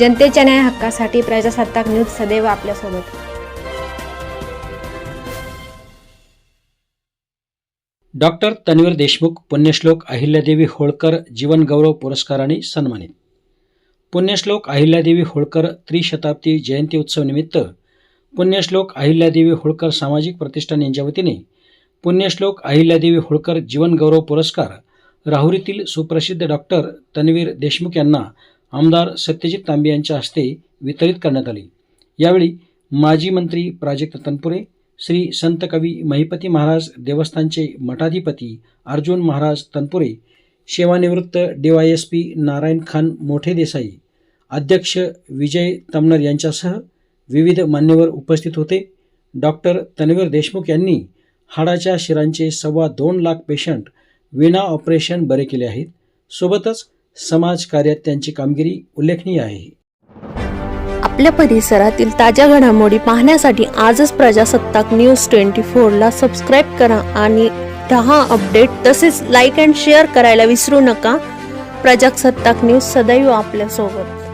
जनतेच्या न्याय हक्कासाठी प्रजासत्ताक न्यूज सदैव आपल्यासोबत. डॉक्टर तन्वीर देशमुख पुण्यश्लोक अहिल्यादेवी होळकर जीवनगौरव पुरस्काराने सन्मानित. पुण्यश्लोक अहिल्यादेवी होळकर त्रिशताब्दी जयंती उत्सव निमित्त पुण्यश्लोक अहिल्यादेवी होळकर सामाजिक प्रतिष्ठान यांच्या वतीने पुण्यश्लोक अहिल्यादेवी होळकर जीवनगौरव पुरस्कार राहुरीतील सुप्रसिद्ध डॉक्टर तन्वीर देशमुख यांना आमदार सत्यजित तांबे यांच्या हस्ते वितरित करण्यात आली. यावेळी माजी मंत्री प्राजक्त तनपुरे श्री संत कवी महिपती महाराज देवस्थानचे मठाधिपती अर्जुन महाराज तनपुरे सेवानिवृत्त डीवायएसपी नारायण खान मोठे देसाई अध्यक्ष विजय तमनर यांच्यासह विविध मान्यवर उपस्थित होते. डॉक्टर तन्वीर देशमुख यांनी हाडाच्या शिरांचे सव्वा दोन लाख पेशंट विना ऑपरेशन बरे केले आहेत. सोबतच समाजकार्यात त्यांची कामगिरी उल्लेखनीय आहे. आपल्या परिसरातील ताज्या घडामोडी पाहण्यासाठी आजच प्रजासत्ताक न्यूज ट्वेंटी फोरला सबस्क्राईब करा आणि दहा अपडेट तसेच लाईक अँड शेअर करायला विसरू नका. प्रजासत्ताक न्यूज सदैव आपल्यासोबत.